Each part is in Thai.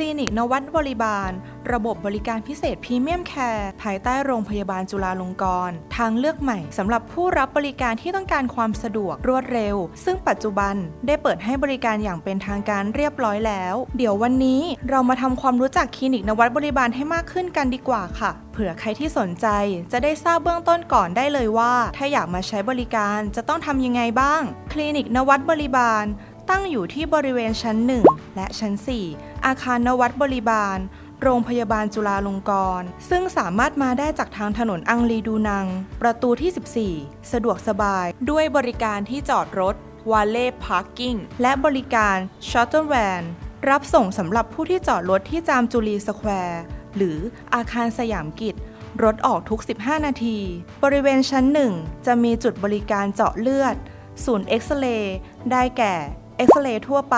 ลินิกนวัดบริบาล ระบบบริการพิเศษพรีเมียมแคร์ภายใต้โรงพยาบาลจุฬาลงกรณ์ทางเลือกใหม่สำหรับผู้รับบริการที่ต้องการความสะดวกรวดเร็ว ซึ่งปัจจุบันได้เปิดให้บริการอย่างเป็นทางการเรียบร้อยแล้ว เดี๋ยววันนี้เรามาทำความรู้จักคลินิกนวัดบริบาลให้มากขึ้นกันดีกว่าค่ะเผื่อใครที่สนใจจะได้ทราบเบื้องต้นก่อนได้เลยว่า ถ้าอยากมาใช้บริการจะต้องทำยังไงบ้าง คลินิกนวัดบริบาล ตั้งอยู่ที่บริเวณชั้น 1 และชั้น 4 อาคารนวัดบริบาล โรงพยาบาลจุฬาลงกรณ์ ซึ่งสามารถมาได้จากทางถนนอังรีดูนัง ประตูที่ 14 สะดวกสบาย ด้วยบริการที่จอดรถวาเล่พาร์กิ้งและบริการชัตเตอร์แวนรับส่งสำหรับผู้ที่จอดรถที่จามจุลีสแควร์หรืออาคารสยามกิจรถออกทุก 15 นาที บริเวณชั้น 1 จะมีจุดบริการเจาะเลือด ศูนย์เอ็กซเรย์ ได้แก่ เอ็กซเรย์ทั่วไป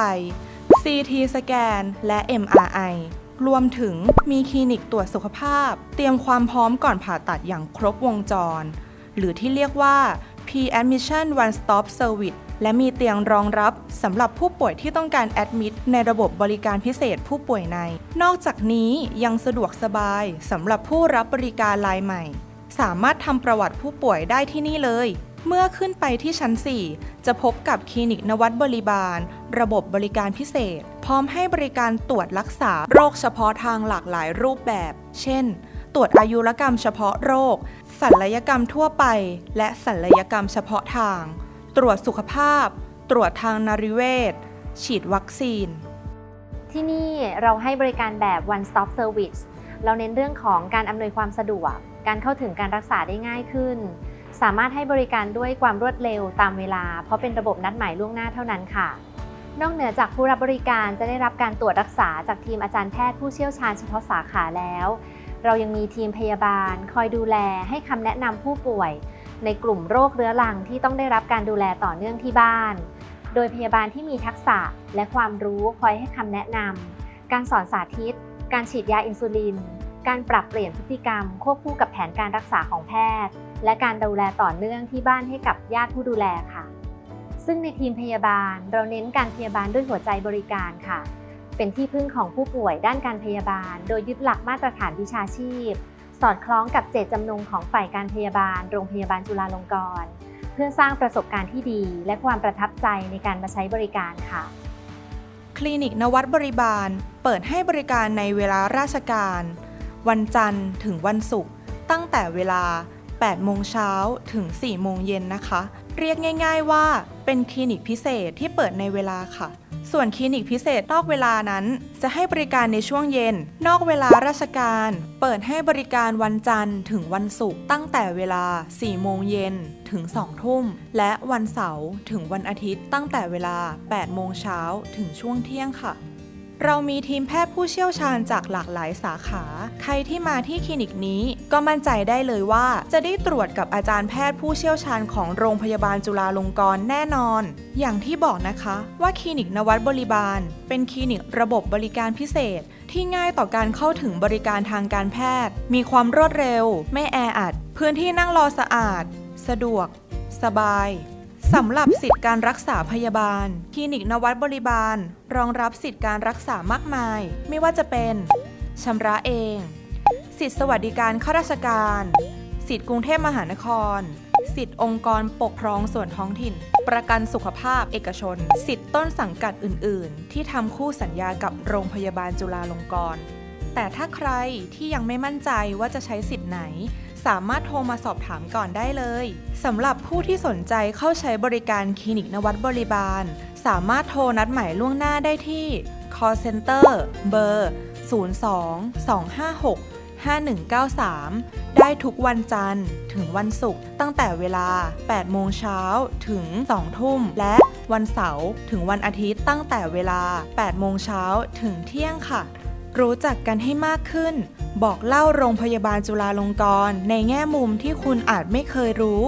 CT สแกน และ MRI รวมถึงมีคลินิกตรวจสุขภาพ เตรียมความพร้อมก่อนผ่าตัดอย่างครบวงจร หรือที่เรียกว่า P-Admission One Stop Service และมีเตียงรองรับสำหรับผู้ป่วยที่ต้องการแอดมิดในระบบบริการพิเศษผู้ป่วยใน นอกจากนี้ยังสะดวกสบายสำหรับผู้รับบริการรายใหม่ สามารถทำประวัติผู้ป่วยได้ที่นี่เลย เมื่อขึ้นไปที่ชั้น 4 จะพบกับคลินิกนวัดบริบาล ระบบบริการพิเศษ พร้อมให้บริการตรวจรักษาโรคเฉพาะทางหลากหลายรูปแบบ เช่น ตรวจอายุรกรรมเฉพาะโรค ศัลยกรรมทั่วไป และศัลยกรรมเฉพาะทาง ตรวจสุขภาพ ตรวจทางนาริเวชฉีดวัคซีน ที่นี่เราให้บริการแบบ one stop service เราเน้นเรื่องของการอำนวยความสะดวก การเข้าถึงการรักษาได้ง่ายขึ้น สามารถให้บริการด้วยความรวดเร็วตามเวลา เพราะเป็นระบบนัดหมายล่วงหน้าเท่านั้นค่ะ นอกเหนือจากผู้รับบริการจะได้รับการตรวจรักษาจากทีมอาจารย์แพทย์ผู้เชี่ยวชาญเฉพาะสาขาแล้ว เรายังมีทีมพยาบาล คอยดูแลให้คำแนะนำผู้ป่วย ในกลุ่มโรคเรื้อรังที่ต้องได้รับการดูแลต่อเนื่องที่บ้าน โดยพยาบาลที่มีทักษะและความรู้คอยให้คำแนะนำการสอนสาธิต การฉีดยาอินซูลิน การปรับเปลี่ยนพฤติกรรม ควบคู่กับแผนการรักษาของแพทย์ และการดูแลต่อเนื่องที่บ้านให้กับญาติผู้ดูแลค่ะ ซึ่งในทีมพยาบาล เราเน้นการพยาบาลด้วยหัวใจบริการค่ะ เป็นที่พึ่งของผู้ป่วยด้านการพยาบาล โดยยึดหลักมาตรฐานวิชาชีพ สอดคล้องกับเจตจำนงของฝ่ายการพยาบาล โรงพยาบาลจุฬาลงกรณ์เพื่อสร้างประสบการณ์ที่ดี และความประทับใจในการมาใช้บริการค่ะคลินิกนวัดบริบาล เปิดให้บริการในเวลาราชการ วันจันทร์ถึงวันศุกร์ตั้งแต่เวลา 8 โมงเช้าถึง 4 โมงเย็นนะคะ เรียกง่าย ๆว่าเป็นคลินิกพิเศษที่เปิดในเวลาค่ะ ส่วนคลินิกพิเศษนอกเวลานั้น จะให้บริการในช่วงเย็น นอกเวลาราชการ เปิดให้บริการวันจันทร์ถึงวันศุกร์ตั้งแต่เวลา 4 โมงเย็นถึง 2 ทุ่ม และวันเสาร์ถึงวันอาทิตย์ตั้งแต่เวลา 8 โมงเช้าถึงช่วงเที่ยงค่ะ เรามีทีมแพทย์ผู้เชี่ยวชาญจากหลากหลายสาขา ใครที่มาที่คลินิกนี้ ก็มั่นใจได้เลยว่าจะได้ตรวจกับอาจารย์แพทย์ผู้เชี่ยวชาญของโรงพยาบาลจุฬาลงกรณ์แน่นอน อย่างที่บอกนะคะว่าคลินิกนวัดบริบาล เป็นคลินิกระบบบริการพิเศษ ที่ง่ายต่อการเข้าถึงบริการทางการแพทย์ มีความรวดเร็ว ไม่แออัด พื้นที่นั่งรอสะอาด สะดวก สบาย สำหรับสิทธิการรักษาพยาบาล คลินิกนวัดบริบาล รองรับสิทธิการรักษามากมาย ไม่ว่าจะเป็นชำระเอง สิทธิสวัสดิการข้าราชการ สิทธิกรุงเทพมหานคร สิทธิองค์กรปกครองส่วนท้องถิ่น ประกันสุขภาพเอกชน สิทธิต้นสังกัดอื่น ๆ ที่ทำคู่สัญญากับโรงพยาบาลจุฬาลงกรณ์แต่ถ้าใครที่ยังไม่มั่นใจว่าจะใช้สิทธิ์ไหน สามารถโทรมาสอบถามก่อนได้เลยสำหรับผู้ที่สนใจเข้าใช้บริการคลินิกนวัดบริบาล สามารถโทรนัดหมายล่วงหน้าได้ที่ call center เบอร์ 02 256 5193 ได้ทุกวันจันทร์ถึงวันศุกร์ตั้งแต่เวลา 8 โมงเช้าถึง 2 ทุ่ม และวันเสาร์ถึงวันอาทิตย์ตั้งแต่เวลา 8 โมงเช้าถึงเที่ยงค่ะ รู้จักกันให้มากขึ้น บอกเล่าโรงพยาบาลจุฬาลงกรณ์ในแง่มุมที่คุณอาจไม่เคยรู้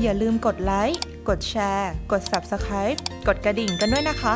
อย่าลืมกดไลค์ กดแชร์ กด Subscribe กดกระดิ่งกันด้วยนะคะ